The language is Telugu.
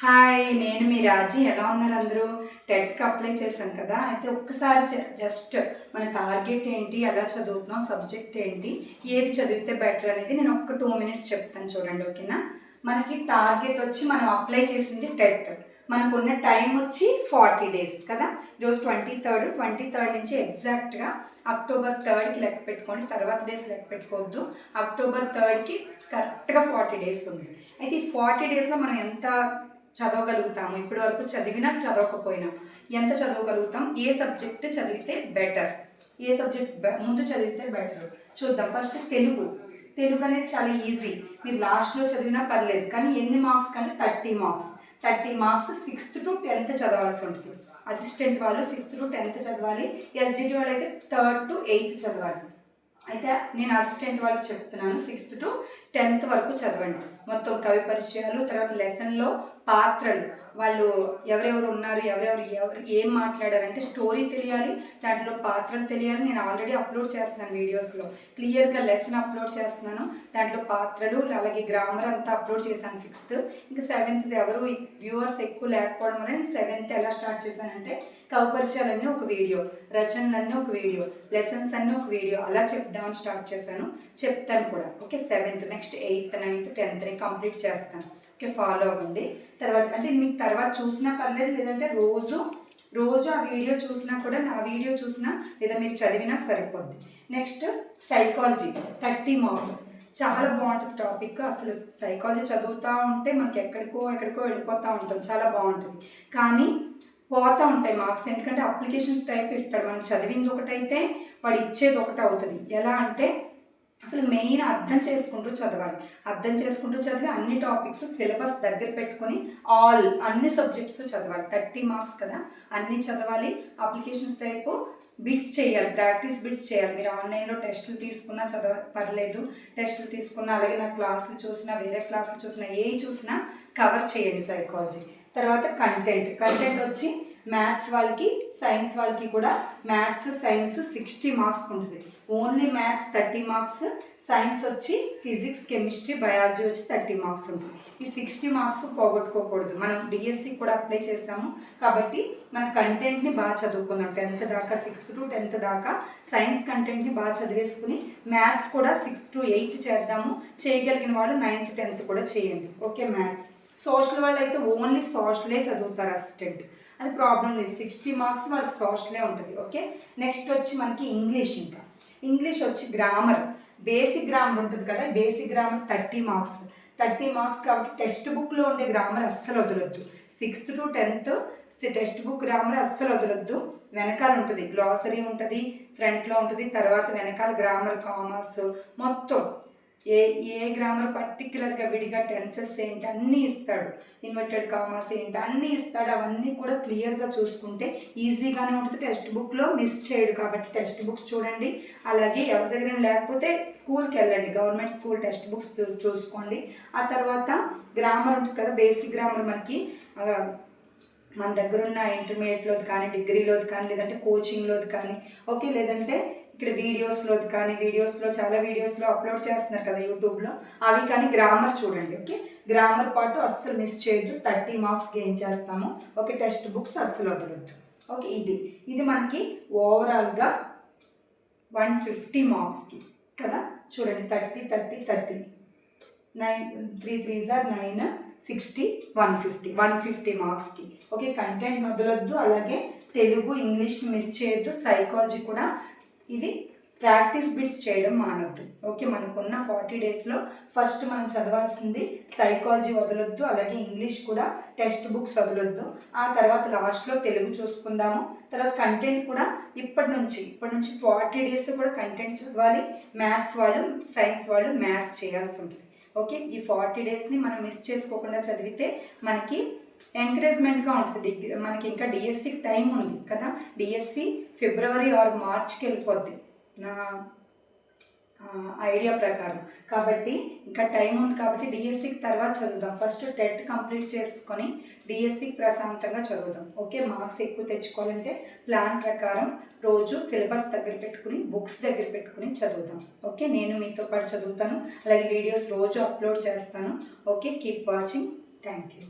హాయ్ నేను మీ రాజీ. ఎలా ఉన్నారు అందరూ? టెట్కి అప్లై చేశాను కదా. అయితే ఒక్కసారి జస్ట్ మన టార్గెట్ ఏంటి ఎలా చదువుతున్నాం సబ్జెక్ట్ ఏంటి ఏది చదివితే బెటర్ అనేది నేను ఒక్క టూ మినిట్స్ చెప్తాను చూడండి ఓకేనా? మనకి టార్గెట్ వచ్చి మనం అప్లై చేసింది టెట్. మనకు ఉన్న టైం వచ్చి ఫార్టీ డేస్ కదా. ఈరోజు ట్వంటీ థర్డ్. ట్వంటీ థర్డ్ నుంచి ఎగ్జాక్ట్గా అక్టోబర్ థర్డ్కి లెక్క పెట్టుకోండి. తర్వాత డేస్ లెక్క పెట్టుకోవద్దు. అక్టోబర్ థర్డ్కి కరెక్ట్గా ఫార్టీ డేస్ ఉంది. అయితే ఈ ఫార్టీ డేస్లో మనం ఎంత చదవగలుగుతాము. ఇప్పటి వరకు చదివినా చదవకపోయినా ఎంత చదవగలుగుతాం? ఏ సబ్జెక్ట్ చదివితే బెటర్? ఏ సబ్జెక్ట్ ముందు చదివితే బెటర్? చూద్దాం. ఫస్ట్ తెలుగు. తెలుగు అనేది చాలా ఈజీ. మీరు లాస్ట్లో చదివినా పర్లేదు కానీ ఎన్ని మార్క్స్ కానీ thirty marks. Thirty marks sixth to tenth చదవాల్సి ఉంటుంది. అసిస్టెంట్ వాళ్ళు సిక్స్త్ టు టెన్త్ చదవాలి. ఎస్డిటి వాళ్ళు అయితే థర్డ్ టు ఎయిత్ చదవాలి. అయితే నేను అసిస్టెంట్ వాళ్ళకి చెప్తున్నాను. సిక్స్త్ టు టెన్త్ వరకు చదవండి. మొత్తం కవి పరిచయాలు తర్వాత లెసన్లో పాత్రలు. వాళ్ళు ఎవరెవరు ఉన్నారు ఎవరెవరు ఎవరు ఏం మాట్లాడారంటే స్టోరీ తెలియాలి దాంట్లో పాత్రలు తెలియాలి. నేను ఆల్రెడీ అప్లోడ్ చేస్తున్నాను వీడియోస్లో. క్లియర్గా లెసన్ అప్లోడ్ చేస్తున్నాను దాంట్లో పాత్రలు అలాగే గ్రామర్ అంతా అప్లోడ్ చేశాను సిక్స్త్. ఇంకా సెవెంత్ ఎవరు వ్యూవర్స్ ఎక్కువ లేకపోవడం వల్ల నేను సెవెంత్ ఎలా స్టార్ట్ చేశానంటే కవపరిచయాలన్నీ ఒక వీడియో రచనలన్నీ ఒక వీడియో లెసన్స్ అన్నీ ఒక వీడియో అలా చెప్దామని స్టార్ట్ చేశాను. చెప్తాను కూడా. Okay seventh next eighth ninth టెన్త్ని complete చేస్తాను. ఓకే ఫాలో అవ్వండి. తర్వాత అంటే మీకు తర్వాత చూసినా పర్లేదు లేదంటే రోజు రోజు ఆ వీడియో చూసినా కూడా నా వీడియో చూసినా లేదా మీరు చదివినా సరిపోద్ది. Next psychology thirty marks. చాలా బాగుంటుంది టాపిక్. అసలు సైకాలజీ చదువుతూ ఉంటే మనకి ఎక్కడికో ఎక్కడికో వెళ్ళిపోతూ ఉంటాం. చాలా బాగుంటుంది. కానీ పోతూ ఉంటాయి మార్క్స్. ఎందుకంటే అప్లికేషన్స్ టైప్ ఇస్తాడు. మనం చదివింది ఒకటైతే వాడు ఇచ్చేది ఒకటి అవుతుంది. ఎలా అంటే అసలు మెయిన్ అర్థం చేసుకుంటూ చదవాలి. అర్థం చేసుకుంటూ చదివి అన్ని టాపిక్స్ సిలబస్ దగ్గర పెట్టుకొని ఆల్ అన్ని సబ్జెక్ట్స్ చదవాలి. థర్టీ మార్క్స్ కదా అన్నీ చదవాలి. అప్లికేషన్స్ టైపు బిట్స్ చేయాలి. ప్రాక్టీస్ బిట్స్ చేయాలి. మీరు ఆన్లైన్లో టెస్టులు తీసుకున్నా చదవ పర్లేదు. టెస్టులు తీసుకున్నా అలాగే నా క్లాసులు చూసినా వేరే క్లాసులు చూసినా ఏ చూసినా కవర్ చేయండి సైకాలజీ తర్వాత కంటెంట్ కంటెంట్ వచ్చి మ్యాథ్స్ వాళ్ళకి సైన్స్ వాళ్ళకి కూడా మ్యాథ్స్ సైన్స్ సిక్స్టీ మార్క్స్ ఉంటుంది. Only maths thirty marks science వచ్చి ఫిజిక్స్ కెమిస్ట్రీ బయాలజీ వచ్చి థర్టీ మార్క్స్ ఉంటుంది. ఈ సిక్స్టీ మార్క్స్ పోగొట్టుకోకూడదు. మనం డిఎస్సి కూడా అప్లై చేసాము కాబట్టి మన కంటెంట్ని బాగా చదువుకుందాం టెన్త్ దాకా సిక్స్త్ టు టెన్త్ దాకా సైన్స్ కంటెంట్ని బాగా చదివేసుకుని మ్యాథ్స్ కూడా సిక్స్త్ టు ఎయిత్ చేద్దాము. చేయగలిగిన వాళ్ళు నైన్త్ టెన్త్ కూడా చేయండి. ఓకే మ్యాథ్స్ సోషల్ వాళ్ళు అయితే ఓన్లీ సోషలే చదువుతారు అసిస్టెంట్ అది ప్రాబ్లం లేదు. సిక్స్టీ మార్క్స్ వాళ్ళకి సోషలే ఉంటుంది ఓకే నెక్స్ట్ వచ్చి మనకి ఇంగ్లీష్ ఇంకా. ఇంగ్లీష్ వచ్చి గ్రామర్ బేసిక్ గ్రామర్ ఉంటుంది కదా basic grammar thirty marks thirty marks కాబట్టి టెక్స్ట్ బుక్లో ఉండే గ్రామర్ అస్సలు వదలొద్దు. Sixth to tenth text book grammar అస్సలు వదలొద్దు. వెనకాల ఉంటుంది గ్లాసరీ ఉంటుంది ఫ్రంట్లో ఉంటుంది తర్వాత వెనకాల గ్రామర్ కామర్స్ మొత్తం. ఏ ఏ గ్రామర్ పర్టికులర్గా విడిగా టెన్సెస్ ఏంటి అన్నీ ఇస్తాడు. ఇన్వర్టెడ్ కామర్స్ ఏంటి అన్నీ ఇస్తాడు. అవన్నీ కూడా క్లియర్గా చూసుకుంటే ఈజీగానే ఉంటుంది. టెక్స్ట్ బుక్లో మిస్ చేయడు కాబట్టి టెక్స్ట్ బుక్స్ చూడండి. అలాగే ఎవరి దగ్గర లేకపోతే స్కూల్కి వెళ్ళండి. గవర్నమెంట్ స్కూల్ టెక్స్ట్ బుక్స్ చూసుకోండి. ఆ తర్వాత గ్రామర్ ఉంటుంది కదా బేసిక్ గ్రామర్ మనకి మన దగ్గర ఉన్న ఇంటర్మీడియట్లోది కానీ డిగ్రీలోది కానీ లేదంటే కోచింగ్లోది కానీ ఓకే లేదంటే ఇక్కడ వీడియోస్లోది కానీ వీడియోస్లో చాలా వీడియోస్లో అప్లోడ్ చేస్తున్నారు కదా యూట్యూబ్లో అవి కానీ గ్రామర్ చూడండి ఓకే గ్రామర్ పాటు అస్సలు మిస్ చేయొద్దు. థర్టీ మార్క్స్ గెయిన్ చేస్తాము. ఓకే టెక్స్ట్ బుక్స్ అస్సలు వదలొద్దు. ఓకే ఇది. ఇది మనకి ఓవరాల్గా వన్ ఫిఫ్టీ మార్క్స్కి కదా? చూడండి thirty thirty thirty nine three three sir nine sixty one fifty one fifty మార్క్స్కి ఓకే కంటెంట్ మొదలొద్దు అలాగే తెలుగు ఇంగ్లీష్ మిస్ చేయొద్దు సైకాలజీ కూడా ఇది ప్రాక్టీస్ బిట్స్ చేయడం మానొద్దు. ఓకే మనకున్న ఫార్టీ డేస్లో ఫస్ట్ మనం చదవాల్సింది సైకాలజీ వదలొద్దు అలాగే ఇంగ్లీష్ కూడా టెక్స్ట్ బుక్స్ వదలొద్దు. ఆ తర్వాత లాస్ట్లో తెలుగు చూసుకుందాము. తర్వాత కంటెంట్ కూడా ఇప్పటి నుంచి ఇప్పటి నుంచి ఫార్టీ డేస్ కూడా కంటెంట్ చదవాలి. మ్యాథ్స్ వాళ్ళు సైన్స్ వాళ్ళు మ్యాథ్స్ చేయాల్సి ఉంటుంది. ఓకే? ఈ ఫార్టీ డేస్ని మనం మిస్ చేసుకోకుండా చదివితే మనకి ఎంకరేజ్మెంట్గా ఉంటుంది. డిగ్రీ మనకి ఇంకా డిఎస్సికి టైం ఉంది కదా? డిఎస్సి ఫిబ్రవరి ఆర్ మార్చ్కి వెళ్ళిపోద్ది. నా ఐడియా ప్రకారం. కాబట్టి ఇంకా టైం ఉంది కాబట్టి డిఎస్సికి తర్వాత చదువుదాం. ఫస్ట్ టెట్ కంప్లీట్ చేసుకొని డిఎస్సికి ప్రశాంతంగా చదువుదాం. ఓకే మార్క్స్ ఎక్కువ తెచ్చుకోవాలంటే ప్లాన్ ప్రకారం రోజు సిలబస్ దగ్గర పెట్టుకుని బుక్స్ దగ్గర పెట్టుకుని చదువుదాం. ఓకే నేను మీతో పాటు చదువుతాను. అలాగే వీడియోస్ రోజు అప్లోడ్ చేస్తాను. Okay keep watching. Thank you.